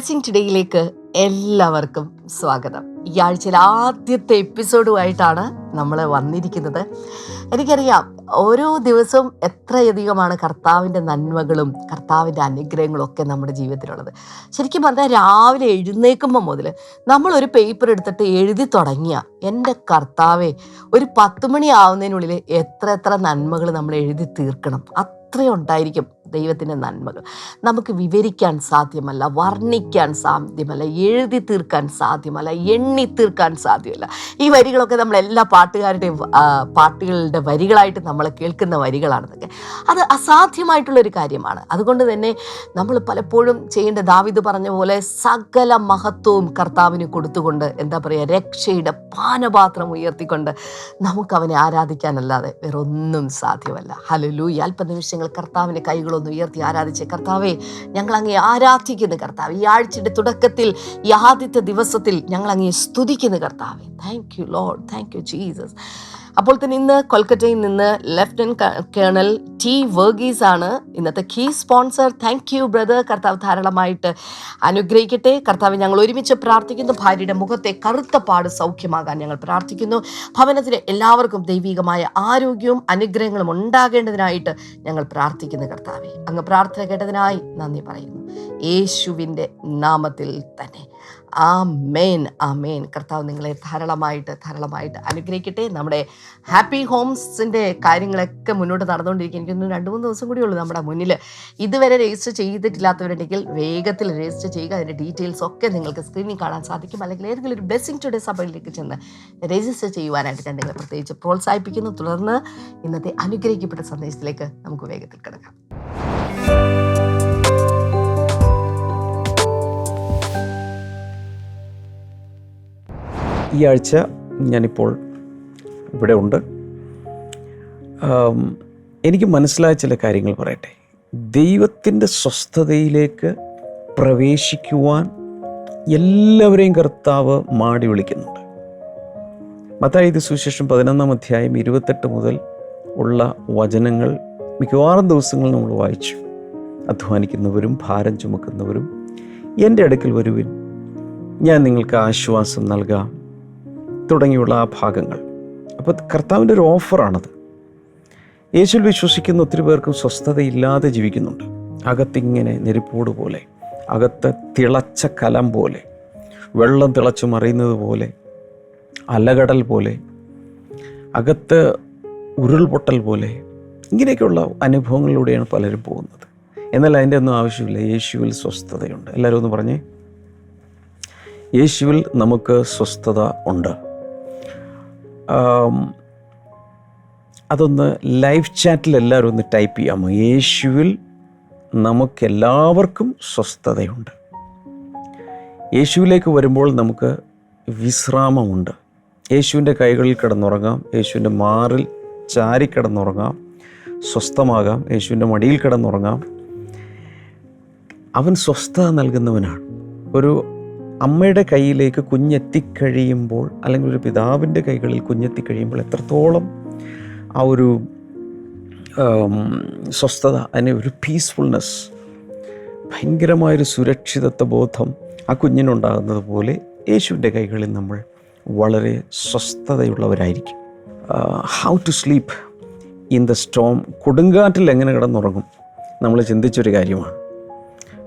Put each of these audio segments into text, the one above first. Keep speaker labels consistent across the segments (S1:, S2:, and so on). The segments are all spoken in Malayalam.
S1: ബ്ലെസ്സിങ് ടുഡേയിലേക്ക് എല്ലാവർക്കും സ്വാഗതം. ഈ ആഴ്ചയിൽ ആദ്യത്തെ എപ്പിസോഡുമായിട്ടാണ് നമ്മൾ വന്നിരിക്കുന്നത്. എനിക്കറിയാം ഓരോ ദിവസവും എത്രയധികമാണ് കർത്താവിന്റെ നന്മകളും കർത്താവിന്റെ അനുഗ്രഹങ്ങളും ഒക്കെ നമ്മുടെ ജീവിതത്തിലുള്ളത്. ശരിക്കും പറഞ്ഞാൽ രാവിലെ എഴുന്നേൽക്കുമ്പോൾ മുതൽ നമ്മളൊരു പേപ്പർ എടുത്തിട്ട് എഴുതി തുടങ്ങിയ എന്റെ കർത്താവെ ഒരു പത്ത് മണിയാവുന്നതിനുള്ളിൽ എത്ര എത്ര നന്മകൾ നമ്മൾ എഴുതി തീർക്കണം. അത്രയും ഉണ്ടായിരിക്കും. ദൈവത്തിന്റെ നന്മകൾ. നമുക്ക് വിവരിക്കാൻ സാധ്യമല്ല വർണിക്കാൻ സാധ്യമല്ല എഴുതി തീർക്കാൻ സാധ്യമല്ല എണ്ണി തീർക്കാൻ സാധ്യമല്ല. ഈ വരികളൊക്കെ നമ്മൾ എല്ലാ പാട്ടുകാരുടെയും പാട്ടുകളുടെ വരികളായിട്ട് നമ്മൾ കേൾക്കുന്ന വരികളാണെന്നൊക്കെ. അത് അസാധ്യമായിട്ടുള്ളൊരു കാര്യമാണ്. അതുകൊണ്ട് തന്നെ നമ്മൾ പലപ്പോഴും ചെയ്യേണ്ട ദാവിദ് പറഞ്ഞ പോലെ സകല മഹത്വവും കർത്താവിന് കൊടുത്തുകൊണ്ട് എന്താ പറയുക രക്ഷയുടെ പാനപാത്രം ഉയർത്തിക്കൊണ്ട് നമുക്ക് അവനെ ആരാധിക്കാനല്ലാതെ വേറൊന്നും സാധ്യമല്ല. ഹലലു ഈ അല്പനിമിഷങ്ങൾ കർത്താവിന്റെ കൈകളൊന്ന് ഉയർത്തി ആരാധിച്ച. കർത്താവെ ഞങ്ങൾ അങ്ങേ ആരാധിക്കുന്നു കർത്താവ്. ഈ ആഴ്ചയുടെ തുടക്കത്തിൽ ഈ ആദ്യത്തെ ദിവസത്തിൽ ഞങ്ങൾ അങ്ങേ സ്തുതിക്കുന്നു കർത്താവെ. Thank you lord thank you Jesus അപ്പോൾ തന്നെ ഇന്ന് കൊൽക്കത്തയിൽ നിന്ന് ലെഫ്റ്റനന്റ് കേണൽ ടി വർഗീസ് ആണ് ഇന്നത്തെ key sponsor thank you brother കർത്താവ് ധാരാളമായിട്ട് അനുഗ്രഹിക്കട്ടെ. കർത്താവ് ഞങ്ങൾ ഒരുമിച്ച് പ്രാർത്ഥിക്കുന്നു. ഭാര്യയുടെ മുഖത്തെ കറുത്ത പാട് സൗഖ്യമാകാൻ ഞങ്ങൾ പ്രാർത്ഥിക്കുന്നു. ഭവനത്തിലെ എല്ലാവർക്കും ദൈവികമായ ആരോഗ്യവും അനുഗ്രഹങ്ങളും ഉണ്ടാകേണ്ടതിനായിട്ട് ഞങ്ങൾ പ്രാർത്ഥിക്കുന്നു കർത്താവെ. അങ്ങ് പ്രാർത്ഥന കേട്ടതിനായി നന്ദി പറയുന്നു. യേശുവിന്റെ നാമത്തിൽ തന്നെ. ആ മേൻ ആ മേൻ കർത്താവ് നിങ്ങളെ ധാരാളമായിട്ട് ധാരാളമായിട്ട് അനുഗ്രഹിക്കട്ടെ. നമ്മുടെ ഹാപ്പി ഹോംസിന്റെ കാര്യങ്ങളൊക്കെ മുന്നോട്ട് നടന്നുകൊണ്ടിരിക്കും എനിക്കൊന്ന് രണ്ട് മൂന്ന് ദിവസം കൂടി ഉള്ളൂ നമ്മുടെ മുന്നിൽ ഇതുവരെ രജിസ്റ്റർ ചെയ്തിട്ടില്ലാത്തവരുണ്ടെങ്കിൽ വേഗത്തിൽ രജിസ്റ്റർ ചെയ്യുക. അതിന്റെ ഡീറ്റെയിൽസ് ഒക്കെ നിങ്ങൾക്ക് സ്ക്രീനിൽ കാണാൻ സാധിക്കും. അല്ലെങ്കിൽ ഏതെങ്കിലും ഒരു ബ്ലെസ്സിങ് ടുഡേ സഭയിലേക്ക് ചെന്ന് രജിസ്റ്റർ ചെയ്യുവാനായിട്ട് ഞാൻ നിങ്ങളെ പ്രത്യേകിച്ച് പ്രോത്സാഹിപ്പിക്കുന്നു. തുടർന്ന് ഇന്നത്തെ അനുഗ്രഹിക്കപ്പെട്ട സന്ദേശത്തിലേക്ക് നമുക്ക് വേഗത്തിൽ കിടക്കാം.
S2: ഈ ആഴ്ച ഞാനിപ്പോൾ ഇവിടെ ഉണ്ട്. എനിക്ക് മനസ്സിലായ ചില കാര്യങ്ങൾ പറയട്ടെ. ദൈവത്തിന്റെ സ്വസ്ഥതയിലേക്ക് പ്രവേശിക്കുവാൻ എല്ലാവരെയും കർത്താവ് മാടി വിളിക്കുന്നുണ്ട്. മത്തായി സുശേഷം പതിനൊന്നാം അധ്യായം ഇരുപത്തെട്ട് മുതൽ ഉള്ള വചനങ്ങൾ മിക്കവാറും ദിവസങ്ങൾ നമ്മൾ വായിച്ചു. അധ്വാനിക്കുന്നവരും ഭാരം ചുമക്കുന്നവരും എന്റെ അടുക്കൽ വരുവിൻ. ഞാൻ നിങ്ങൾക്ക് ആശ്വാസം നൽകാം. തുടങ്ങിയുള്ള ആ ഭാഗങ്ങൾ. അപ്പോൾ കർത്താവിന്റെ ഒരു ഓഫറാണത്. യേശുവിൽ വിശ്വസിക്കുന്ന ഒത്തിരി പേർക്കും സ്വസ്ഥതയില്ലാതെ ജീവിക്കുന്നുണ്ട്. അകത്തിങ്ങനെ നെരുപ്പോട് പോലെ അകത്ത് തിളച്ച കലം പോലെ വെള്ളം തിളച്ചു മറിയുന്നത് പോലെ അലകടൽ പോലെ അകത്ത് ഉരുൾപൊട്ടൽ പോലെ ഇങ്ങനെയൊക്കെയുള്ള അനുഭവങ്ങളിലൂടെയാണ് പലരും പോകുന്നത്. എന്നാൽ അതിന്റെ ഒന്നും ആവശ്യമില്ല. യേശുവിൽ സ്വസ്ഥതയുണ്ട്. എല്ലാവരും ഒന്ന് പറഞ്ഞേ. യേശുവിൽ നമുക്ക് സ്വസ്ഥത ഉണ്ട്. അതൊന്ന് ലൈവ് ചാറ്റിൽ എല്ലാവരും ഒന്ന് ടൈപ്പ് ചെയ്യാമോ? യേശുവിൽ നമുക്കെല്ലാവർക്കും സ്വസ്ഥതയുണ്ട്. യേശുവിലേക്ക് വരുമ്പോൾ നമുക്ക് വിശ്രാമമുണ്ട്. യേശുവിന്റെ കൈകളിൽ കിടന്നുറങ്ങാം. യേശുവിന്റെ മാറിൽ ചാരി കിടന്നുറങ്ങാം. സ്വസ്ഥമാകാം. യേശുവിന്റെ മടിയിൽ കിടന്നുറങ്ങാം. അവൻ സ്വസ്ഥത നൽകുന്നവനാണ്. ഒരു അമ്മയുടെ കയ്യിലേക്ക് കുഞ്ഞെത്തിക്കഴിയുമ്പോൾ അല്ലെങ്കിൽ ഒരു പിതാവിന്റെ കൈകളിൽ കുഞ്ഞെത്തിക്കഴിയുമ്പോൾ എത്രത്തോളം ആ ഒരു സ്വസ്ഥത അതിന് ഒരു പീസ്ഫുൾനെസ് ഭയങ്കരമായൊരു സുരക്ഷിതത്വ ബോധം ആ കുഞ്ഞിനുണ്ടാകുന്നത് പോലെ യേശുവിന്റെ കൈകളിൽ നമ്മൾ വളരെ സ്വസ്ഥതയുള്ളവരായിരിക്കും. How to sleep in the storm കൊടുങ്കാറ്റിൽ എങ്ങനെ കിടന്നുറങ്ങും? നമ്മൾ ചിന്തിച്ചൊരു കാര്യമാണ്.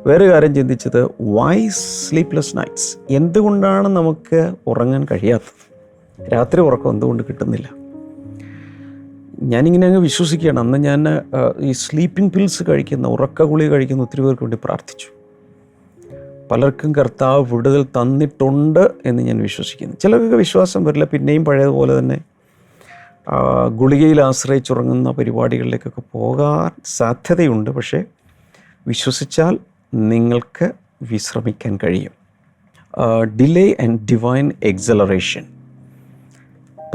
S2: വേറെ കാര്യം ചിന്തിച്ചത് വൈ സ്ലീപ്ലെസ് നൈറ്റ്സ് എന്തുകൊണ്ടാണ് നമുക്ക് ഉറങ്ങാൻ കഴിയാത്തത്? രാത്രി ഉറക്കം എന്തുകൊണ്ട് കിട്ടുന്നില്ല? ഞാനിങ്ങനെ അങ്ങ് വിശ്വസിക്കുകയാണ്. അന്ന് ഞാൻ ഈ സ്ലീപ്പിംഗ് പിൽസ് കഴിക്കുന്ന ഉറക്ക ഗുളിക കഴിക്കുന്ന ഒത്തിരി പേർക്ക് വേണ്ടി പ്രാർത്ഥിച്ചു. പലർക്കും കർത്താവ് വിടുതൽ തന്നിട്ടുണ്ട് എന്ന് ഞാൻ വിശ്വസിക്കുന്നു. ചിലർക്കൊക്കെ വിശ്വാസം വരില്ല. പിന്നെയും പഴയതുപോലെ തന്നെ ഗുളികയിൽ ആശ്രയിച്ചുറങ്ങുന്ന പരിപാടികളിലേക്കൊക്കെ പോകാൻ സാധ്യതയുണ്ട്. പക്ഷേ വിശ്വസിച്ചാൽ നിങ്ങൾക്ക് വിശ്രമിക്കാൻ കഴിയും. ഡിലേ ആൻഡ് ഡിവൈൻ എക്സലറേഷൻ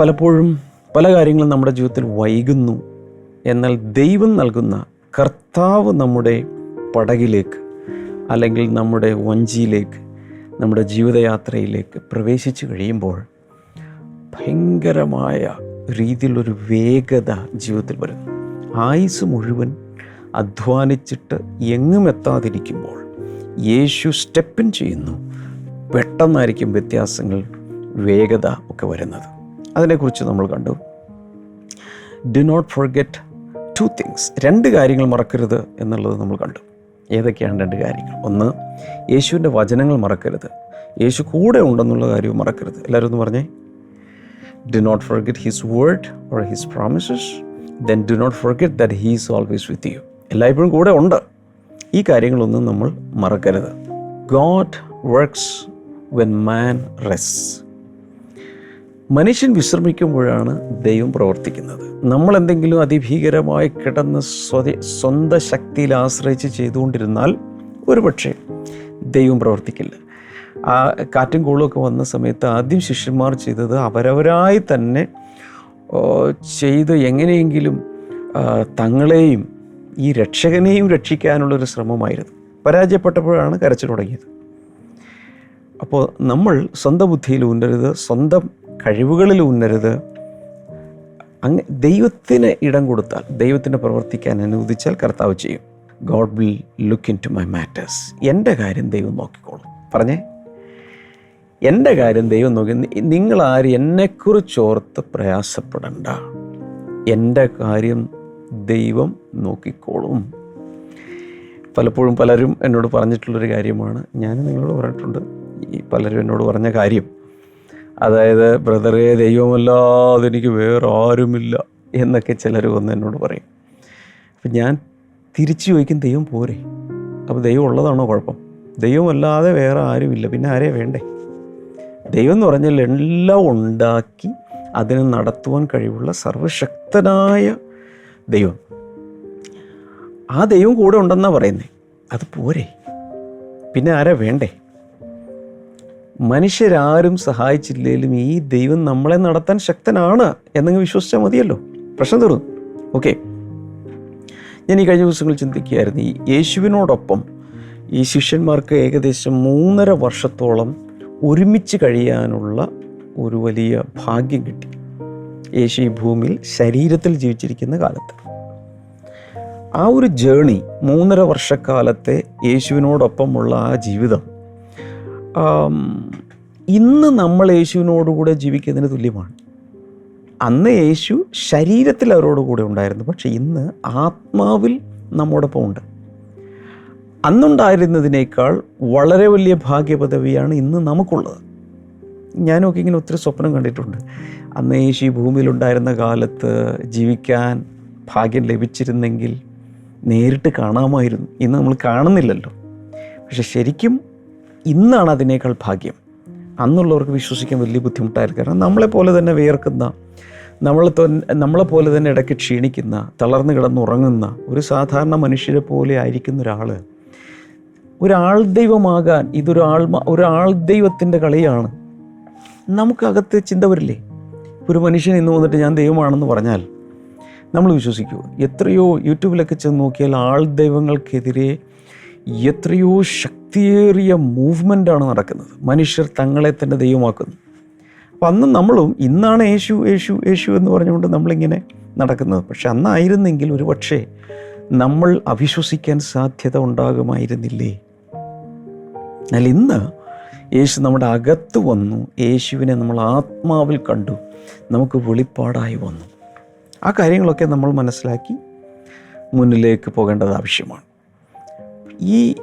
S2: പലപ്പോഴും പല കാര്യങ്ങളും നമ്മുടെ ജീവിതത്തിൽ വൈകുന്നു. എന്നാൽ ദൈവം നൽകുന്ന കർത്താവ് നമ്മുടെ പടകിലേക്ക് അല്ലെങ്കിൽ നമ്മുടെ വഞ്ചിയിലേക്ക് നമ്മുടെ ജീവിതയാത്രയിലേക്ക് പ്രവേശിച്ചു കഴിയുമ്പോൾ ഭയങ്കരമായ രീതിയിലൊരു വേഗത ജീവിതത്തിൽ വരുന്നു. ആയുസ് മുഴുവൻ അധ്വാനിച്ചിട്ട് എങ്ങും എത്താതിരിക്കുമ്പോൾ യേശു സ്റ്റെപ്പിൻ ചെയ്യുന്നു. പെട്ടെന്നായിരിക്കും വ്യത്യാസങ്ങൾ വേഗത ഒക്കെ വരുന്നത്. അതിനെക്കുറിച്ച് നമ്മൾ കണ്ടു. Do not forget two things രണ്ട് കാര്യങ്ങൾ മറക്കരുത് എന്നുള്ളത് നമ്മൾ കണ്ടു. ഏതൊക്കെയാണ് രണ്ട് കാര്യങ്ങൾ? ഒന്ന് യേശുവിന്റെ വചനങ്ങൾ മറക്കരുത്. യേശു കൂടെ ഉണ്ടെന്നുള്ള കാര്യവും മറക്കരുത്. എല്ലാവരും ഒന്ന് പറഞ്ഞേ. Do not forget his word or his promises then do not forget that he is always with you എല്ലായ്പ്പോഴും കൂടെ ഉണ്ട്. ഈ കാര്യങ്ങളൊന്നും നമ്മൾ മറക്കരുത്. God works when man rests മനുഷ്യൻ വിശ്രമിക്കുമ്പോഴാണ് ദൈവം പ്രവർത്തിക്കുന്നത്. നമ്മൾ എന്തെങ്കിലും അതിഭീകരമായി കിടന്ന് സ്വത സ്വന്തം ശക്തിയിൽ ആശ്രയിച്ച് ചെയ്തുകൊണ്ടിരുന്നാൽ ഒരുപക്ഷെ ദൈവം പ്രവർത്തിക്കില്ല. ആ കാറ്റും കോളുമൊക്കെ വന്ന സമയത്ത് ആദ്യം ശിഷ്യന്മാർ ചെയ്തത് അവരവരായി തന്നെ ചെയ്ത് എങ്ങനെയെങ്കിലും തങ്ങളെയും ഈ രക്ഷകനെയും രക്ഷിക്കാനുള്ളൊരു ശ്രമമായിരുന്നു. പരാജയപ്പെട്ടപ്പോഴാണ് കരച്ചിൽ തുടങ്ങിയത്. അപ്പോൾ നമ്മൾ സ്വന്തം ബുദ്ധിയിൽ ഉന്നരുത് സ്വന്തം കഴിവുകളിൽ ഉന്നരുത് അങ്ങ് ദൈവത്തിന് ഇടം കൊടുത്താൽ ദൈവത്തിന് പ്രവർത്തിക്കാൻ അനുവദിച്ചാൽ കർത്താവ് ചെയ്യും. God will look into my matters എന്റെ കാര്യം ദൈവം നോക്കിക്കോളും. പറഞ്ഞേ? എന്റെ കാര്യം ദൈവം നോക്കി. നിങ്ങളാരും എന്നെക്കുറിച്ചോർത്ത് പ്രയാസപ്പെടണ്ട. എന്റെ കാര്യം ദൈവം നോക്കിക്കോളും. പലപ്പോഴും പലരും എന്നോട് പറഞ്ഞിട്ടുള്ളൊരു കാര്യമാണ്. ഞാൻ നിങ്ങളോട് പറഞ്ഞിട്ടുണ്ട്. ഈ പലരും എന്നോട് പറഞ്ഞ കാര്യം. അതായത് ബ്രദറെ ദൈവമല്ലാതെ എനിക്ക് വേറെ ആരുമില്ല എന്നൊക്കെ ചിലർ വന്ന് എന്നോട് പറയും. അപ്പം ഞാൻ തിരിച്ചു ചോദിക്കും ദൈവം പോരെ? അപ്പോൾ ദൈവം ഉള്ളതാണോ കുഴപ്പം? ദൈവമല്ലാതെ വേറെ ആരുമില്ല. പിന്നെ ആരെയാ വേണ്ടേ? ദൈവം എന്ന് പറഞ്ഞാൽ എല്ലാം ഉണ്ടാക്കി അതിനെ നടത്തുവാൻ കഴിവുള്ള സർവശക്തനായ ദൈവം. ആ ദൈവം കൂടെ ഉണ്ടെന്നാണ് പറയുന്നത് അത് പോരെ. പിന്നെ ആരാ വേണ്ടേ? മനുഷ്യരാരും സഹായിച്ചില്ലെങ്കിലും ഈ ദൈവം നമ്മളെ നടത്താൻ ശക്തനാണ് എന്നങ്ങ് വിശ്വസിച്ചാൽ മതിയല്ലോ. പ്രശ്നം തീർന്നു. ഓക്കെ. ഞാൻ ഈ കഴിഞ്ഞ ദിവസങ്ങളിൽ ചിന്തിക്കുകയായിരുന്നു ഈ യേശുവിനോടൊപ്പം ഈ ശിഷ്യന്മാർക്ക് ഏകദേശം മൂന്നര വർഷത്തോളം ഒരുമിച്ച് കഴിയാനുള്ള ഒരു വലിയ ഭാഗ്യം കിട്ടി. യേശു ഈ ഭൂമിയിൽ ശരീരത്തിൽ ജീവിച്ചിരിക്കുന്ന കാലത്ത്. ആ ഒരു ജേണി മൂന്നര വർഷക്കാലത്തെ യേശുവിനോടൊപ്പമുള്ള ആ ജീവിതം ഇന്ന് നമ്മൾ യേശുവിനോടുകൂടെ ജീവിക്കുന്നതിന് തുല്യമാണ്. അന്ന് യേശു ശരീരത്തിൽ അവരോട് കൂടെ ഉണ്ടായിരുന്നു പക്ഷെ ഇന്ന് ആത്മാവിൽ നമ്മോടൊപ്പം ഉണ്ട്. അന്നുണ്ടായിരുന്നതിനേക്കാൾ വളരെ വലിയ ഭാഗ്യപദവിയാണ് ഇന്ന് നമുക്കുള്ളത്. ഞാനൊക്കെ ഇങ്ങനെ ഒത്തിരി സ്വപ്നം കണ്ടിട്ടുണ്ട്. അന്ന് യേശു ഈ ഭൂമിയിലുണ്ടായിരുന്ന കാലത്ത് ജീവിക്കാൻ ഭാഗ്യം ലഭിച്ചിരുന്നെങ്കിൽ നേരിട്ട് കാണാമായിരുന്നു. ഇന്ന് നമ്മൾ കാണുന്നില്ലല്ലോ. പക്ഷെ ശരിക്കും ഇന്നാണ് അതിനേക്കാൾ ഭാഗ്യം. അന്നുള്ളവർക്ക് വിശ്വസിക്കാൻ വലിയ ബുദ്ധിമുട്ടായിരുന്നു കാരണം നമ്മളെപ്പോലെ തന്നെ വിയർക്കുന്ന നമ്മളെ നമ്മളെ നമ്മളെപ്പോലെ തന്നെ ഇടയ്ക്ക് ക്ഷീണിക്കുന്ന തളർന്നു കിടന്നുറങ്ങുന്ന ഒരു സാധാരണ മനുഷ്യരെ പോലെ ആയിരിക്കുന്ന ഒരാൾ ഒരാൾ ദൈവമാകാൻ ഇതൊരാൾ ഒരാൾ ദൈവത്തിന്റെ കളിയാണ്. നമുക്കകത്ത് ചിന്ത വരില്ലേ? ഒരു മനുഷ്യൻ ഇന്ന് വന്നിട്ട് ഞാൻ ദൈവമാണെന്ന് പറഞ്ഞാൽ നമ്മൾ വിശ്വസിക്കുമോ എത്രയോ യൂട്യൂബിലൊക്കെ ചെന്ന് നോക്കിയാൽ ആൾ ദൈവങ്ങൾക്കെതിരെ എത്രയോ ശക്തിയേറിയ മൂവ്മെന്റാണ് നടക്കുന്നത്. മനുഷ്യർ തങ്ങളെ തന്നെ ദൈവമാക്കുന്നു. അപ്പം അന്ന് നമ്മളും ഇന്നാണ് യേശു യേശു യേശു എന്ന് പറഞ്ഞുകൊണ്ട് നമ്മളിങ്ങനെ നടക്കുന്നത്. പക്ഷെ അന്നായിരുന്നെങ്കിൽ ഒരു പക്ഷേ നമ്മൾ അവിശ്വസിക്കാൻ സാധ്യത ഉണ്ടാകുമായിരുന്നില്ലേ? എന്നാൽ ഇന്ന് യേശു നമ്മുടെ അകത്ത് വന്നു. യേശുവിനെ നമ്മൾ ആത്മാവിൽ കണ്ടു. നമുക്ക് വെളിപ്പാടായി വന്നു. ആ കാര്യങ്ങളൊക്കെ നമ്മൾ മനസ്സിലാക്കി മുന്നിലേക്ക് പോകേണ്ടത് ആവശ്യമാണ്. ഈ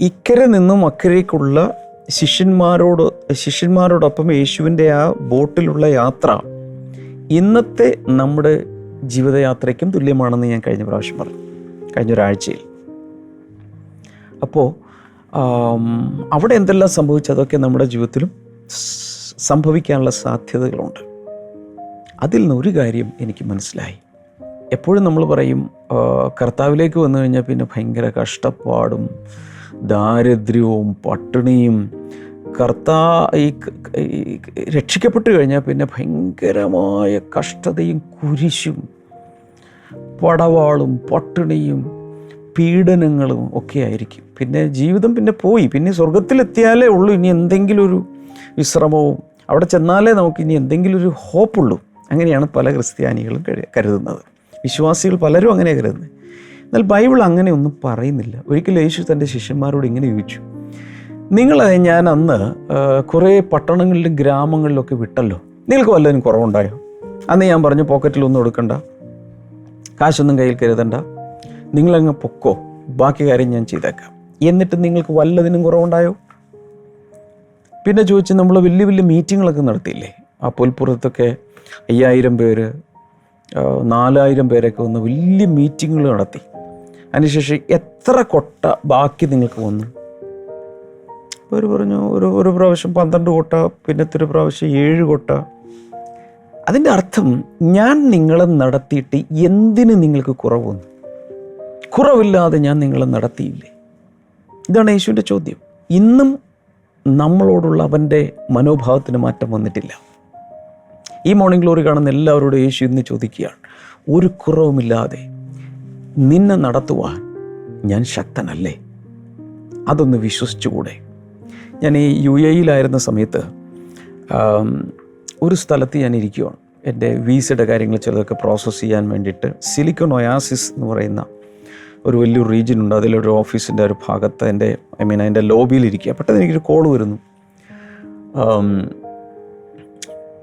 S2: ഇക്കരെ നിന്നും അക്കരയ്ക്കുള്ള ശിഷ്യന്മാരോട് ശിഷ്യന്മാരോടൊപ്പം യേശുവിന്റെ ആ ബോട്ടിലുള്ള യാത്ര ഇന്നത്തെ നമ്മുടെ ജീവിതയാത്രയ്ക്കും തുല്യമാണെന്ന് ഞാൻ കഴിഞ്ഞ പ്രാവശ്യം പറഞ്ഞു. കഴിഞ്ഞ ഒരാഴ്ചയിൽ. അപ്പോൾ അവിടെ എന്തെല്ലാം സംഭവിച്ചു? അതൊക്കെ നമ്മുടെ ജീവിതത്തിലും സംഭവിക്കാനുള്ള സാധ്യതകളുണ്ട്. അതിൽ നിന്ന് ഒരു കാര്യം എനിക്ക് മനസ്സിലായി. എപ്പോഴും നമ്മൾ പറയും കർത്താവിലേക്ക് വന്നു കഴിഞ്ഞാൽ പിന്നെ ഭയങ്കര കഷ്ടപ്പാടും ദാരിദ്ര്യവും പട്ടിണിയും. കർത്താ ഈ രക്ഷിക്കപ്പെട്ട് കഴിഞ്ഞാൽ പിന്നെ ഭയങ്കരമായ കഷ്ടതയും കുരിശും പടവാളും പട്ടിണിയും പീഡനങ്ങളും ഒക്കെ ആയിരിക്കും. പിന്നെ ജീവിതം പിന്നെ പോയി. പിന്നെ സ്വർഗത്തിലെത്തിയാലേ ഉള്ളൂ. ഇനി എന്തെങ്കിലും ഒരു വിശ്രമവും. അവിടെ ചെന്നാലേ നമുക്ക് ഇനി എന്തെങ്കിലും ഒരു ഹോപ്പുള്ളൂ. അങ്ങനെയാണ് പല ക്രിസ്ത്യാനികളും കരുതുന്നത്. വിശ്വാസികൾ പലരും അങ്ങനെ കരുതുന്നത്. എന്നാൽ ബൈബിൾ അങ്ങനെ ഒന്നും പറയുന്നില്ല. ഒരിക്കലും യേശു തന്റെ ശിഷ്യന്മാരോട് ഇങ്ങനെ ചോദിച്ചു. നിങ്ങൾ ഞാൻ അന്ന് കുറേ പട്ടണങ്ങളിലും ഗ്രാമങ്ങളിലൊക്കെ വിട്ടല്ലോ. നിങ്ങൾക്ക് വല്ലതിനും കുറവുണ്ടായോ? അന്ന് ഞാൻ പറഞ്ഞു പോക്കറ്റിലൊന്നും എടുക്കണ്ട. കാശൊന്നും കയ്യിൽ കരുതണ്ട. നിങ്ങളങ്ങ് പൊക്കോ. ബാക്കി കാര്യം ഞാൻ ചെയ്തേക്കാം. എന്നിട്ട് നിങ്ങൾക്ക് വല്ലതിനും കുറവുണ്ടായോ? പിന്നെ ചോദിച്ച് നമ്മൾ വലിയ വലിയ മീറ്റിങ്ങുകളൊക്കെ നടത്തിയില്ലേ? ആ പുൽപ്പുറത്തൊക്കെ അയ്യായിരം പേര് നാലായിരം പേരൊക്കെ വന്ന് വലിയ മീറ്റിങ്ങുകൾ നടത്തി. അതിനുശേഷം എത്ര കൊട്ട ബാക്കി നിങ്ങൾക്ക് വന്നു? ഒരു പറഞ്ഞു ഒരു ഒരു പ്രാവശ്യം പന്ത്രണ്ട് കൊട്ട പിന്നത്തെ ഒരു പ്രാവശ്യം ഏഴ് കൊട്ട. അതിന്റെ അർത്ഥം ഞാൻ നിങ്ങളെ നടത്തിയിട്ട് എന്തിന് നിങ്ങൾക്ക് കുറവ് വന്നു? കുറവില്ലാതെ ഞാൻ നിങ്ങളെ നടത്തിയില്ലേ? ഇതാണ് യേശുവിന്റെ ചോദ്യം. ഇന്നും നമ്മളോടുള്ള അവന്റെ മനോഭാവത്തിന് മാറ്റം വന്നിട്ടില്ല. ഈ മോർണിംഗ് ഗ്ലോറി കാണുന്ന എല്ലാവരോടും യേശു ഇന്ന് ചോദിക്കുകയാണ് ഒരു കുറവുമില്ലാതെ നിന്നെ നടത്തുവാൻ ഞാൻ ശക്തനല്ലേ? അതൊന്ന് വിശ്വസിച്ചുകൂടെ? ഞാൻ ഈ യു എയിലായിരുന്ന സമയത്ത് ഒരു സ്ഥലത്ത് ഞാൻ ഇരിക്കുകയാണ് എന്റെ വീസയുടെ കാര്യങ്ങൾ ചിലതൊക്കെ പ്രോസസ്സ് ചെയ്യാൻ വേണ്ടിയിട്ട് സിലിക്കൺ ഒയാസിസ് എന്ന് പറയുന്ന ഒരു വലിയൊരു റീജിയൻ ഉണ്ട്. അതിലൊരു ഓഫീസിന്റെ ഒരു ഭാഗത്ത് എന്റെ ഐ മീൻ അതിന്റെ ലോബിയിലിരിക്കുക പെട്ടെന്ന് എനിക്കൊരു കോൾ വരുന്നു.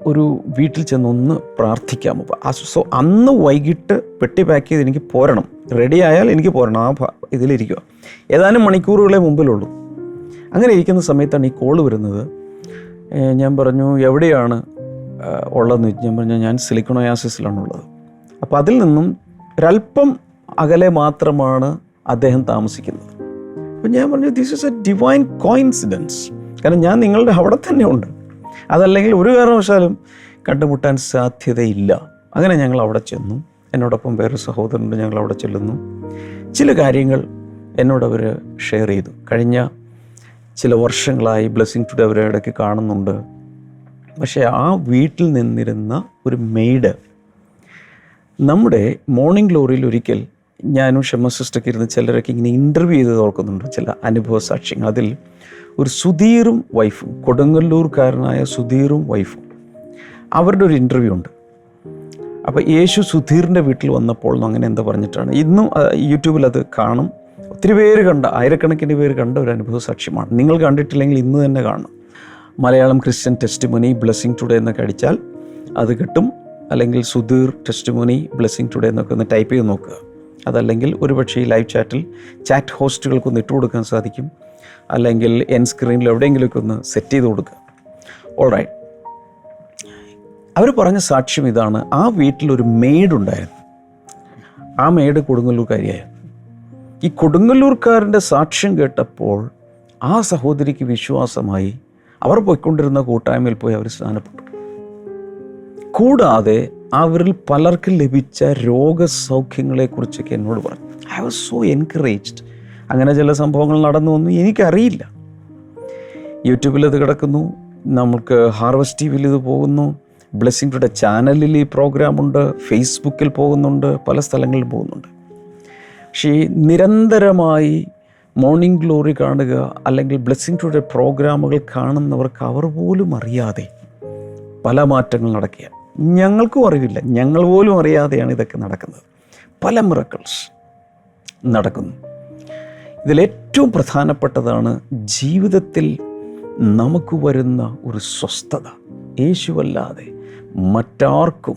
S2: ഒരു വീട്ടിൽ ചെന്ന് ഒന്ന് പ്രാർത്ഥിക്കാം. സോ അന്ന് വൈകിട്ട് പെട്ടി പാക്ക് ചെയ്ത് എനിക്ക് പോരണം. റെഡി ആയാൽ എനിക്ക് പോരണം. ആ ഇതിലിരിക്കുക ഏതാനും മണിക്കൂറുകളെ മുമ്പിലുള്ളൂ. അങ്ങനെ ഇരിക്കുന്ന സമയത്താണ് ഈ കോൾ വരുന്നത്. ഞാൻ പറഞ്ഞു എവിടെയാണ് ഉള്ളതെന്ന്? ഞാൻ പറഞ്ഞു ഞാൻ സിലിക്കണോയാസിസിലാണുള്ളത് അപ്പോൾ അതിൽ നിന്നും ഒരല്പം അകലെ മാത്രമാണ് അദ്ദേഹം താമസിക്കുന്നത്. അപ്പം ഞാൻ പറഞ്ഞു this is a divine coincidence കാരണം ഞാൻ നിങ്ങളുടെ അവിടെ തന്നെ ഉണ്ട്. അതല്ലെങ്കിൽ ഒരു കാരണവശാലും കണ്ടുമുട്ടാൻ സാധ്യതയില്ല. അങ്ങനെ ഞങ്ങൾ അവിടെ ചെന്നു. എന്നോടൊപ്പം വേറൊരു സഹോദരനുണ്ട് ഞങ്ങൾ അവിടെ ചെല്ലുന്നു. ചില കാര്യങ്ങൾ എന്നോടവർ ഷെയർ ചെയ്തു. കഴിഞ്ഞ ചില വർഷങ്ങളായി ബ്ലെസ്സിങ് ടുഡേ അവരെ ഇടയ്ക്ക് കാണുന്നുണ്ട്. പക്ഷേ ആ വീട്ടിൽ നിന്നിരുന്ന ഒരു മെയ്ഡ് നമ്മുടെ മോർണിംഗ് ഗ്ലോറിയിൽ ഒരിക്കൽ ഞാനും ഷമ്മ സിസ്റ്റൊക്കെ ഇരുന്ന് ചിലരൊക്കെ ഇങ്ങനെ ഇന്റർവ്യൂ ചെയ്ത് ഓർക്കുന്നുണ്ട് ചില അനുഭവ സാക്ഷ്യങ്ങൾ. അതിൽ ഒരു സുധീറും വൈഫും കൊടുങ്ങല്ലൂർക്കാരനായ സുധീറും വൈഫും. അവരുടെ ഒരു ഇന്റർവ്യൂ ഉണ്ട്. അപ്പോൾ യേശു സുധീറിന്റെ വീട്ടിൽ വന്നപ്പോൾ അങ്ങനെ എന്താ പറഞ്ഞിട്ടാണ്? ഇന്നും യൂട്യൂബിൽ അത് കാണും. ഒത്തിരി പേര് കണ്ട ആയിരക്കണക്കിന് പേര് കണ്ട ഒരു അനുഭവ സാക്ഷ്യമാണ്. നിങ്ങൾ കണ്ടിട്ടില്ലെങ്കിൽ ഇന്ന് തന്നെ കാണും Malayalam Christian testimony blessing today എന്നൊക്കെ അടിച്ചാൽ അത് കിട്ടും. അല്ലെങ്കിൽ Sudheer testimony blessing today എന്നൊക്കെ ഒന്ന് ടൈപ്പ് ചെയ്ത് നോക്കുക. അതല്ലെങ്കിൽ ഒരുപക്ഷേ ഈ ലൈവ് ചാറ്റിൽ ചാറ്റ് ഹോസ്റ്റുകൾക്കൊന്ന് ഇട്ട് കൊടുക്കാൻ സാധിക്കും. അല്ലെങ്കിൽ എൻ സ്ക്രീനിൽ എവിടെയെങ്കിലുമൊക്കെ ഒന്ന് സെറ്റ് ചെയ്ത് കൊടുക്കുക. ഓൾറൈറ്റ് അവർ പറഞ്ഞ സാക്ഷ്യം ഇതാണ്. ആ വീട്ടിലൊരു മെയ്ഡ് ഉണ്ടായിരുന്നു. ആ മെയ്ഡ് കൊടുങ്ങല്ലൂർക്കാരിയായിരുന്നു ഈ കൊടുങ്ങല്ലൂർക്കാരന്റെ സാക്ഷ്യം കേട്ടപ്പോൾ ആ സഹോദരിക്ക് വിശ്വാസമായി അവർ പോയിക്കൊണ്ടിരുന്ന കൂട്ടായ്മയിൽ പോയി അവർ സ്നാനപ്പെട്ടു. കൂടാതെ അവരിൽ പലർക്കും ലഭിച്ച രോഗസൗഖ്യങ്ങളെക്കുറിച്ചൊക്കെ എന്നോട് പറഞ്ഞു. ഐ വാസ് സോ എൻകറേജ്ഡ് അങ്ങനെ ചില സംഭവങ്ങൾ നടന്നു വന്നു എനിക്കറിയില്ല യൂട്യൂബിൽ അത് കിടക്കുന്നു. നമുക്ക് ഹാർവസ്റ്റ് ടി വിയിൽ ഇത് പോകുന്നു. ബ്ലെസ്സിങ് ടുഡേ ചാനലിൽ ഈ പ്രോഗ്രാമുണ്ട് ഫേസ്ബുക്കിൽ പോകുന്നുണ്ട്. പല സ്ഥലങ്ങളിൽ പോകുന്നുണ്ട്. പക്ഷേ നിരന്തരമായി മോർണിംഗ് ഗ്ലോറി കാണുക അല്ലെങ്കിൽ ബ്ലെസ്സിങ് ടുഡേ പ്രോഗ്രാമുകൾ കാണുന്നവർക്ക് അവർ പോലും അറിയാതെ പല മാറ്റങ്ങൾ നടക്കുക ഞങ്ങൾക്കും അറിവില്ല. ഞങ്ങൾ പോലും അറിയാതെയാണ് ഇതൊക്കെ നടക്കുന്നത്. പല മിറക്കിൾസ് നടക്കുന്നു. ഇതിലേറ്റവും പ്രധാനപ്പെട്ടതാണ് ജീവിതത്തിൽ നമുക്ക് വരുന്ന ഒരു സ്വസ്ഥത. യേശുവല്ലാതെ മറ്റാർക്കും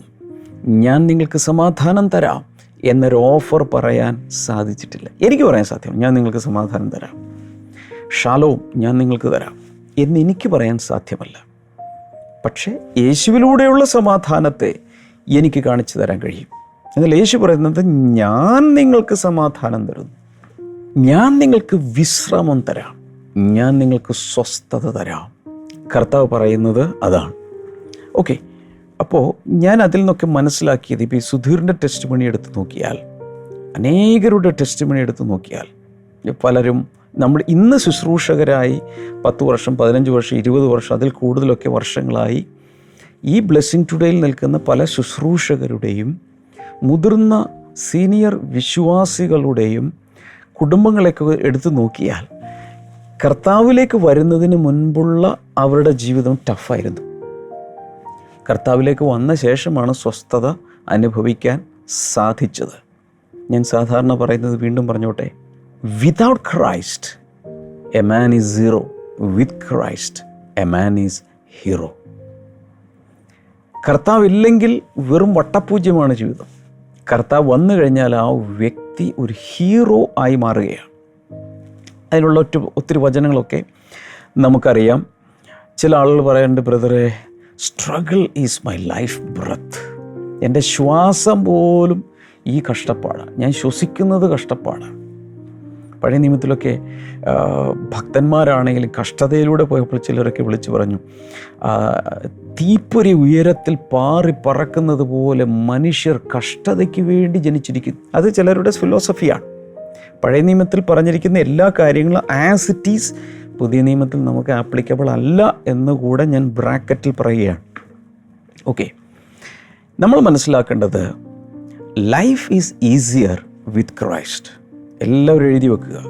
S2: ഞാൻ നിങ്ങൾക്ക് സമാധാനം തരാം എന്നൊരു ഓഫർ പറയാൻ സാധിച്ചിട്ടില്ല. എനിക്ക് പറയാൻ സാധ്യം ഞാൻ നിങ്ങൾക്ക് സമാധാനം തരാം. ഷാലോ ഞാൻ നിങ്ങൾക്ക് തരാം. എന്ന് എനിക്ക് പറയാൻ സാധ്യമല്ല. പക്ഷേ യേശുവിലൂടെയുള്ള സമാധാനത്തെ എനിക്ക് കാണിച്ചു തരാൻ കഴിയും. എന്നാൽ യേശു പറയുന്നത് ഞാൻ നിങ്ങൾക്ക് സമാധാനം തരുന്നു. ഞാൻ നിങ്ങൾക്ക് വിശ്രമം തരാം. ഞാൻ നിങ്ങൾക്ക് സ്വസ്ഥത തരാം. കർത്താവ് പറയുന്നത് അതാണ്. ഓക്കെ അപ്പോൾ ഞാൻ അതിൽ നിന്നൊക്കെ മനസ്സിലാക്കിയത് ഇപ്പോൾ ഈ സുധീറിന്റെ ടെസ്റ്റ് മണി എടുത്ത് നോക്കിയാൽ അനേകരുടെ ടെസ്റ്റ് മണി എടുത്ത് നോക്കിയാൽ പലരും നമ്മൾ ഇന്ന് ശുശ്രൂഷകരായി പത്ത് വർഷം പതിനഞ്ച് വർഷം ഇരുപത് വർഷം അതിൽ കൂടുതലൊക്കെ വർഷങ്ങളായി ഈ ബ്ലെസ്സിങ് ടുഡേയിൽ നിൽക്കുന്ന പല ശുശ്രൂഷകരുടെയും മുതിർന്ന സീനിയർ വിശ്വാസികളുടെയും കുടുംബങ്ങളെയൊക്കെ എടുത്തു നോക്കിയാൽ കർത്താവിലേക്ക് വരുന്നതിന് മുൻപുള്ള അവരുടെ ജീവിതം ടഫായിരുന്നു. കർത്താവിലേക്ക് വന്ന ശേഷമാണ് സ്വസ്ഥത അനുഭവിക്കാൻ സാധിച്ചത്. ഞാൻ സാധാരണ പറയുന്നത് വീണ്ടും പറഞ്ഞോട്ടെ without Christ a man is zero with Christ a man is hero കർത്താവ് ഇല്ലെങ്കിൽ വെറും വട്ടപൂജ്യമാണ് ജീവിതം. കർത്താവ് വന്നു കഴിഞ്ഞാൽ ആ വ്യക്തി ഒരു ഹീറോ ആയി മാറുകയാണ്. അതിനുള്ള ഒറ്റ ഒത്തിരി വചനങ്ങളൊക്കെ നമുക്കറിയാം. ചില ആളുകൾ പറയാറുണ്ട് ബ്രദറെ struggle is my life breath എന്റെ ശ്വാസം പോലും ഈ കഷ്ടപ്പാടാണ്. ഞാൻ ശ്വസിക്കുന്നത് കഷ്ടപ്പാടാണ്. പഴയ നിയമത്തിലൊക്കെ ഭക്തന്മാരാണെങ്കിൽ കഷ്ടതയിലൂടെ പോയപ്പോൾ ചിലരൊക്കെ വിളിച്ചു പറഞ്ഞു തീപ്പൊരി ഉയരത്തിൽ പാറി പറക്കുന്നത് പോലെ മനുഷ്യർ കഷ്ടതയ്ക്ക് വേണ്ടി ജനിച്ചിരിക്കുന്നു അത് ചിലരുടെ ഫിലോസഫിയാണ് പഴയ നിയമത്തിൽ പറഞ്ഞിരിക്കുന്ന എല്ലാ കാര്യങ്ങളും ആസ് ഇറ്റ് ഈസ് പുതിയ നിയമത്തിൽ നമുക്ക് ആപ്ലിക്കബിൾ അല്ല എന്ന് കൂടെ ഞാൻ ബ്രാക്കറ്റിൽ പറയുകയാണ്. ഓക്കെ നമ്മൾ മനസ്സിലാക്കേണ്ടത് life is easier with Christ എല്ലാവരും എഴുതി വെക്കുക.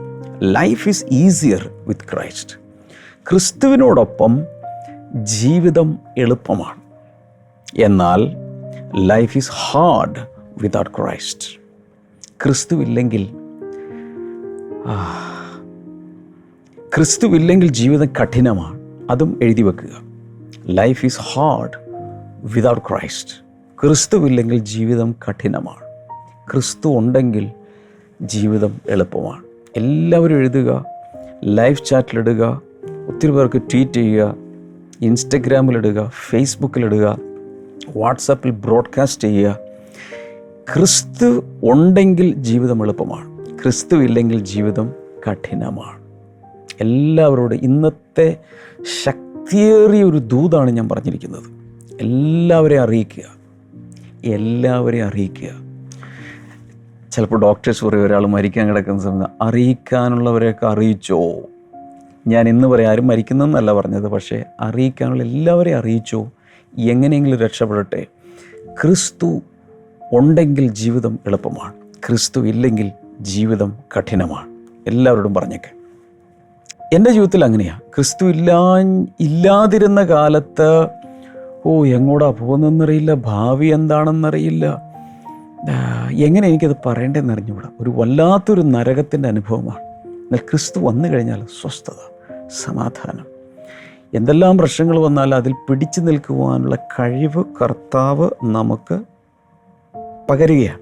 S2: Life is easier with Christ ക്രിസ്തുവിനോടൊപ്പം ജീവിതം എളുപ്പമാണ്. എന്നാൽ life is hard without Christ ക്രിസ്തുവില്ലെങ്കിൽ ക്രിസ്തുവില്ലെങ്കിൽ ക്രിസ്തു ജീവിതം കഠിനമാണ്. അതും എഴുതി വെക്കുക. Life is hard without Christ ക്രിസ്തുവില്ലെങ്കിൽ ജീവിതം കഠിനമാണ്. ക്രിസ്തു ഉണ്ടെങ്കിൽ ജീവിതം എളുപ്പമാണ്. എല്ലാവരും എഴുതുക ലൈവ് ചാറ്റിലിടുക ഒത്തിരി പേർക്ക് ട്വീറ്റ് ചെയ്യുക ഇൻസ്റ്റഗ്രാമിലിടുക ഫേസ്ബുക്കിലിടുക വാട്സാപ്പിൽ ബ്രോഡ്കാസ്റ്റ് ചെയ്യുക. ക്രിസ്തു ഉണ്ടെങ്കിൽ ജീവിതം എളുപ്പമാണ്. ക്രിസ്തു ഇല്ലെങ്കിൽ ജീവിതം കഠിനമാണ്. എല്ലാവരോടും ഇന്നത്തെ ശക്തിയേറിയ ഒരു ദൂതാണ് ഞാൻ പറഞ്ഞിരിക്കുന്നത്. എല്ലാവരെയും അറിയിക്കുക. എല്ലാവരെയും അറിയിക്കുക. ചിലപ്പോൾ ഡോക്ടേഴ്സ് പറയും ഒരാൾ മരിക്കാൻ കിടക്കുന്ന സമയത്ത് അറിയിക്കാനുള്ളവരെയൊക്കെ അറിയിച്ചോ? ഞാൻ ഇന്ന് പറയാം ആരും മരിക്കുന്നതെന്നല്ല പറഞ്ഞത് പക്ഷേ അറിയിക്കാനുള്ള എല്ലാവരെയും അറിയിച്ചോ? എങ്ങനെയെങ്കിലും രക്ഷപ്പെടട്ടെ. ക്രിസ്തു ഉണ്ടെങ്കിൽ ജീവിതം എളുപ്പമാണ്. ക്രിസ്തു ഇല്ലെങ്കിൽ ജീവിതം കഠിനമാണ്. എല്ലാവരോടും പറഞ്ഞേക്കെ. എന്റെ ജീവിതത്തിൽ അങ്ങനെയാണ് ക്രിസ്തു ഇല്ലാ ഇല്ലാതിരുന്ന കാലത്ത് ഓ എങ്ങോട്ടാ പോകുന്നതെന്നറിയില്ല ഭാവി എന്താണെന്നറിയില്ല. എങ്ങനെ എനിക്കത് പറയേണ്ടതെന്ന് അറിഞ്ഞുകൂടാ? ഒരു വല്ലാത്തൊരു നരകത്തിന്റെ അനുഭവമാണ്. എന്നാൽ ക്രിസ്തു വന്നു കഴിഞ്ഞാൽ സ്വസ്ഥത സമാധാനം. എന്തെല്ലാം പ്രശ്നങ്ങൾ വന്നാലും അതിൽ പിടിച്ചു നിൽക്കുവാനുള്ള കഴിവ് കർത്താവ് നമുക്ക് പകരുകയാണ്.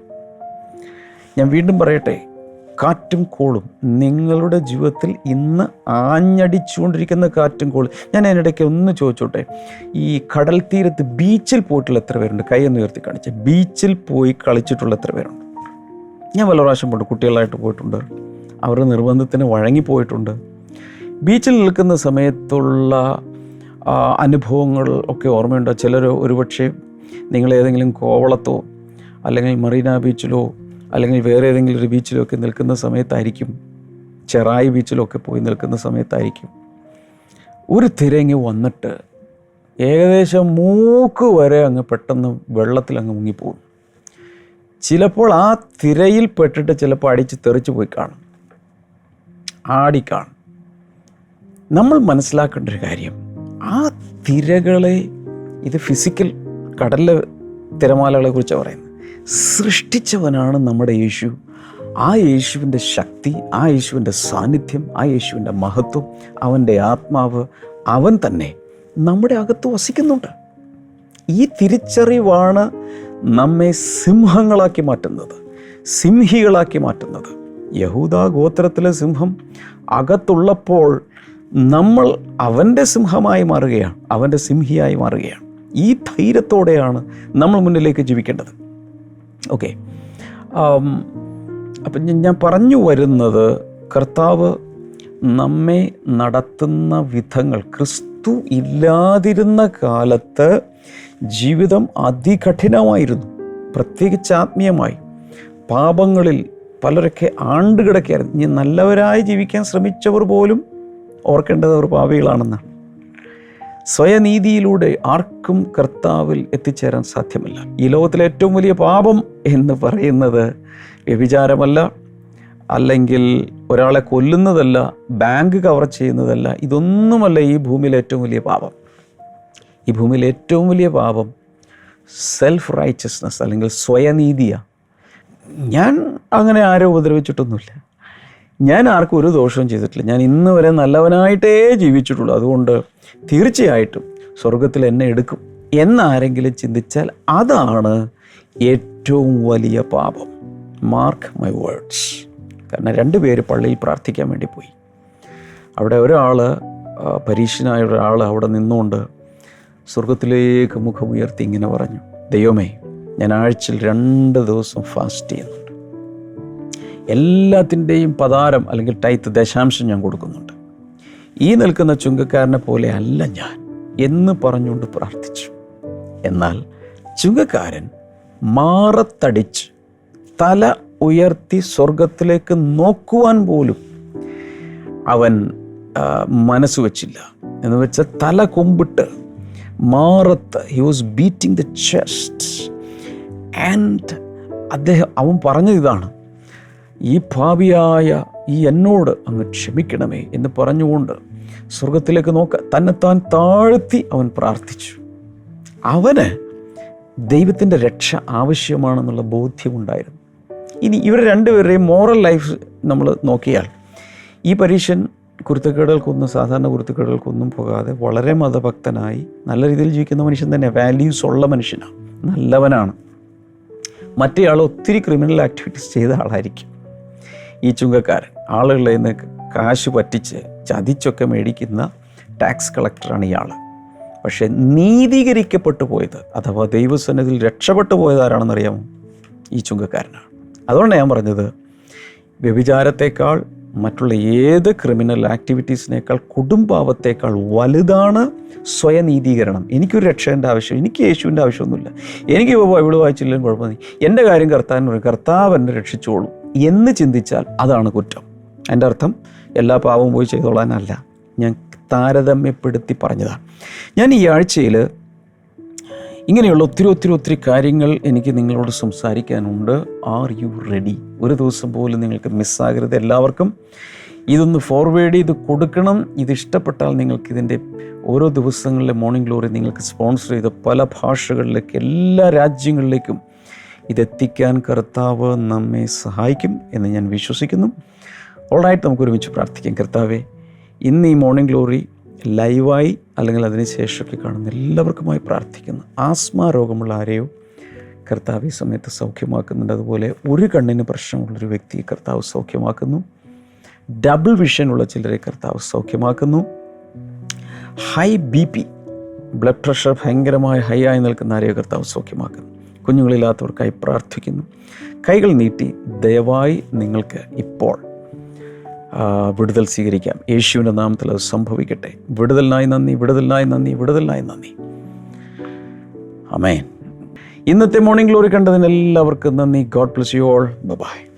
S2: ഞാൻ വീണ്ടും പറയട്ടെ കാറ്റും കോളും. നിങ്ങളുടെ ജീവിതത്തിൽ ഇന്ന് ആഞ്ഞടിച്ചുകൊണ്ടിരിക്കുന്ന കാറ്റും കോളും. ഞാൻ അതിനിടയ്ക്ക് ഒന്ന് ചോദിച്ചോട്ടെ? ഈ കടൽ തീരത്ത് ബീച്ചിൽ പോയിട്ടുള്ള എത്ര പേരുണ്ട്? കൈ ഒന്ന് ഉയർത്തി കാണിച്ച്. ബീച്ചിൽ പോയി കളിച്ചിട്ടുള്ള എത്ര പേരുണ്ട്? ഞാൻ പല പ്രാവശ്യം പോയിട്ട് കുട്ടികളായിട്ട് പോയിട്ടുണ്ട്. അവരുടെ നിർബന്ധത്തിന് വഴങ്ങിപ്പോയിട്ടുണ്ട് ബീച്ചിൽ നിൽക്കുന്ന സമയത്തുള്ള അനുഭവങ്ങൾ ഒക്കെ ഓർമ്മയുണ്ടോ? ചിലർ ഒരുപക്ഷെ നിങ്ങൾ ഏതെങ്കിലും കോവളത്തോ അല്ലെങ്കിൽ മറീന ബീച്ചിലോ അല്ലെങ്കിൽ വേറെ ഏതെങ്കിലും ഒരു ബീച്ചിലൊക്കെ നിൽക്കുന്ന സമയത്തായിരിക്കും ചെറായി ബീച്ചിലൊക്കെ പോയി നിൽക്കുന്ന സമയത്തായിരിക്കും. ഒരു തിരങ്ങി വന്നിട്ട് ഏകദേശം മൂക്ക് വരെ അങ്ങ് പെട്ടെന്ന് വെള്ളത്തിൽ അങ്ങ് മുങ്ങിപ്പോകും. ചിലപ്പോൾ ആ തിരയിൽ പെട്ടിട്ട് ചിലപ്പോൾ അടിച്ച് തെറിച്ച് പോയി കാണും. ആടിക്കാണും നമ്മൾ മനസ്സിലാക്കേണ്ട ഒരു കാര്യം ആ തിരകളെ ഇത് ഫിസിക്കൽ കടലിലെ തിരമാലകളെ കുറിച്ചാണ് പറയുന്നത്. സൃഷ്ടിച്ചവനാണ് നമ്മുടെ യേശു. ആ യേശുവിന്റെ ശക്തി ആ യേശുവിന്റെ സാന്നിധ്യം ആ യേശുവിന്റെ മഹത്വം അവന്റെ ആത്മാവ് അവൻ തന്നെ നമ്മുടെ അകത്ത് വസിക്കുന്നുണ്ട്. ഈ തിരിച്ചറിവാണ് നമ്മെ സിംഹങ്ങളാക്കി മാറ്റുന്നത് സിംഹികളാക്കി മാറ്റുന്നത്. യഹൂദാ ഗോത്രത്തിലെ സിംഹം അകത്തുള്ളപ്പോൾ നമ്മൾ അവന്റെ സിംഹമായി മാറുകയാണ് അവന്റെ സിംഹിയായി മാറുകയാണ്. ഈ ധൈര്യത്തോടെയാണ് നമ്മൾ മുന്നിലേക്ക് ജീവിക്കേണ്ടത്. ഓക്കെ. അപ്പം ഞാൻ- പറഞ്ഞു വരുന്നത് കർത്താവ് നമ്മെ നടത്തുന്ന വിധങ്ങൾ ക്രിസ്തു ഇല്ലാതിരുന്ന കാലത്ത് ജീവിതം അതികഠിനമായിരുന്നു പ്രത്യേകിച്ച് ആത്മീയമായി. പാപങ്ങളിൽ പലരൊക്കെ ആണ്ടുകിടക്കായിരുന്നു ഇനി നല്ലവരായി ജീവിക്കാൻ ശ്രമിച്ചവർ പോലും ഓർക്കേണ്ടത് അവർ പാപികളാണെന്നാണ് സ്വയനീതിയിലൂടെ ആർക്കും കർത്താവിൽ എത്തിച്ചേരാൻ സാധ്യമല്ല. ഈ ലോകത്തിലെ ഏറ്റവും വലിയ പാപം എന്ന് പറയുന്നത് വ്യഭിചാരമല്ല അല്ലെങ്കിൽ ഒരാളെ കൊല്ലുന്നതല്ല ബാങ്ക് കവർ ചെയ്യുന്നതല്ല. ഇതൊന്നുമല്ല ഈ ഭൂമിയിലെ ഏറ്റവും വലിയ പാപം. ഈ ഭൂമിയിലെ ഏറ്റവും വലിയ പാപം സെൽഫ് റൈച്ചസ്നെസ് അല്ലെങ്കിൽ സ്വയനീതിയാണ് ഞാൻ അങ്ങനെ ആരോ ഉപദ്രവിച്ചിട്ടൊന്നുമില്ല. ഞാൻ ആർക്കും ഒരു ദോഷവും ചെയ്തിട്ടില്ല. ഞാൻ ഇന്ന് വരെ നല്ലവനായിട്ടേ ജീവിച്ചിട്ടുള്ളൂ. അതുകൊണ്ട് തീർച്ചയായിട്ടും സ്വർഗത്തിൽ എന്നെ എടുക്കും എന്നാരെങ്കിലും ചിന്തിച്ചാൽ അതാണ് ഏറ്റവും വലിയ പാപം. മാർക്ക് മൈ വേർഡ്സ് കാരണം രണ്ട് പേര് പള്ളിയിൽ പ്രാർത്ഥിക്കാൻ വേണ്ടി പോയി. അവിടെ ഒരാൾ പരീക്ഷനായ ഒരാൾ അവിടെ നിന്നുകൊണ്ട് സ്വർഗത്തിലേക്ക് മുഖമുയർത്തി ഇങ്ങനെ പറഞ്ഞു. ദൈവമേ ഞാൻ ആഴ്ചയിൽ രണ്ട് ദിവസം ഫാസ്റ്റ് ചെയ്യുന്നുണ്ട്. എല്ലാത്തിന്റെയും പതാരം അല്ലെങ്കിൽ ടൈത്ത് ദശാംശം ഞാൻ കൊടുക്കുന്നുണ്ട്. ഈ നിൽക്കുന്ന ചുങ്കക്കാരനെ പോലെ അല്ല ഞാൻ എന്ന് പറഞ്ഞുകൊണ്ട് പ്രാർത്ഥിച്ചു. എന്നാൽ ചുങ്കക്കാരൻ മാറത്തടിച്ച് തല ഉയർത്തി സ്വർഗത്തിലേക്ക് നോക്കുവാൻ പോലും അവൻ മനസ്സ് വച്ചില്ല. എന്ന് വെച്ചാൽ തല കൊമ്പിട്ട് മാറത്ത് he was beating the chest and അദ്ദേഹം അവൻ പറഞ്ഞത് ഇതാണ്. ഈ ഭാവിയായ ഈ എന്നോട് അങ്ങ് ക്ഷമിക്കണമേ എന്ന് പറഞ്ഞുകൊണ്ട് സ്വർഗത്തിലേക്ക് നോക്ക. തന്നെത്താൻ താഴ്ത്തി അവൻ പ്രാർത്ഥിച്ചു. അവന് ദൈവത്തിന്റെ രക്ഷ ആവശ്യമാണെന്നുള്ള ബോധ്യമുണ്ടായിരുന്നു. ഇനി ഇവർ രണ്ടുപേരുടെയും മോറൽ ലൈഫ് നമ്മൾ നോക്കിയാൽ ഈ പരീക്ഷൻ കുരുത്തക്കേടുകൾക്കൊന്നും സാധാരണ കുരുത്തക്കേടുകൾക്കൊന്നും പോകാതെ വളരെ മതഭക്തനായി നല്ല രീതിയിൽ ജീവിക്കുന്ന മനുഷ്യൻ തന്നെ വാല്യൂസ് ഉള്ള മനുഷ്യനാണ് നല്ലവനാണ്. മറ്റേയാൾ ഒത്തിരി ക്രിമിനൽ ആക്ടിവിറ്റീസ് ചെയ്ത ആളായിരിക്കും. ഈ ചുങ്കക്കാരൻ. ആളുകളിൽ നിന്ന് കാശ് പറ്റിച്ച് ചതിച്ചൊക്കെ മേടിക്കുന്ന ടാക്സ് കളക്ടറാണ് ഇയാൾ പക്ഷെ നീതീകരിക്കപ്പെട്ടു പോയത് അഥവാ ദൈവസന്നിധിയിൽ രക്ഷപ്പെട്ടു പോയത് ആരാണെന്നറിയാമോ ഈ ചുങ്കക്കാരനാണ്. അതുകൊണ്ടാണ് ഞാൻ പറഞ്ഞത് വ്യഭിചാരത്തേക്കാൾ മറ്റുള്ള ഏത് ക്രിമിനൽ ആക്ടിവിറ്റീസിനേക്കാൾ കുടുംബാവത്തേക്കാൾ വലുതാണ് സ്വയനീതീകരണം. എനിക്കൊരു രക്ഷേന്റെ ആവശ്യം എനിക്ക് യേശുവിന്റെ ആവശ്യമൊന്നുമില്ല. എനിക്ക് ഇവിടെ വായിച്ചില്ലെങ്കിലും കുഴപ്പമില്ല എന്റെ കാര്യം കർത്താവിന് പറയും കർത്താവ് എന്നെ രക്ഷിച്ചോളും. എന്ന് ചിന്തിച്ചാൽ അതാണ് കുറ്റം. എന്റെ അർത്ഥം എല്ലാ പാവവും പോയി ചെയ്തോളാനല്ല. ഞാൻ താരതമ്യപ്പെടുത്തി പറഞ്ഞതാണ്. ഞാൻ ഈ ആഴ്ചയിൽ ഇങ്ങനെയുള്ള ഒത്തിരി ഒത്തിരി ഒത്തിരി കാര്യങ്ങൾ എനിക്ക് നിങ്ങളോട് സംസാരിക്കാനുണ്ട്. ആർ യു റെഡി ഒരു ദിവസം പോലും നിങ്ങൾക്ക് മിസ്സാകരുത് എല്ലാവർക്കും. ഇതൊന്ന് ഫോർവേഡ് ചെയ്ത് കൊടുക്കണം. ഇത് ഇഷ്ടപ്പെട്ടാൽ നിങ്ങൾക്ക് ഇതിന്റെ ഓരോ ദിവസങ്ങളിലെ മോർണിംഗ് ഗ്ലോറി നിങ്ങൾക്ക് സ്പോൺസർ ചെയ്ത് പല ഭാഷകളിലേക്ക് എല്ലാ രാജ്യങ്ങളിലേക്കും ഇതെത്തിക്കാൻ കർത്താവ് നമ്മെ സഹായിക്കും എന്ന് ഞാൻ വിശ്വസിക്കുന്നു. ഓൾറൈറ്റ് നമുക്ക് ഒരുമിച്ച് പ്രാർത്ഥിക്കാം. കർത്താവെ ഇന്ന് ഈ മോർണിംഗ് ഗ്ലോറി ലൈവായി അല്ലെങ്കിൽ അതിന് ശേഷമൊക്കെ കാണുന്ന എല്ലാവർക്കുമായി പ്രാർത്ഥിക്കുന്നു. ആസ്മ രോഗമുള്ള ആരെയോ കർത്താവ് ഈ സമയത്ത് സൗഖ്യമാക്കുന്നുണ്ട്. അതുപോലെ ഒരു കണ്ണിന് പ്രശ്നമുള്ളൊരു വ്യക്തിയെ കർത്താവ് സൗഖ്യമാക്കുന്നു. ഡബിൾ വിഷനുള്ള ചിലരെ കർത്താവ് സൗഖ്യമാക്കുന്നു. High B P blood pressure ഭയങ്കരമായി ഹൈ ആയി നിൽക്കുന്ന ആരെയോ കർത്താവ് സൗഖ്യമാക്കുന്നു. കുഞ്ഞുങ്ങളില്ലാത്തവർക്കായി പ്രാർത്ഥിക്കുന്നു. കൈകൾ നീട്ടി ദയവായി നിങ്ങൾക്ക് ഇപ്പോൾ വിടുതൽ സ്വീകരിക്കാം. യേശുവിന്റെ നാമത്തിൽ അത് സംഭവിക്കട്ടെ. വിടുതലിനായി നന്ദി വിടുതലിനായി നന്ദി വിടുതലിനായി നന്ദി. അമേൻ ഇന്നത്തെ മോർണിംഗ് ഗ്ലോറി കണ്ടതിന് എല്ലാവർക്കും നന്ദി. God bless you all. Bye.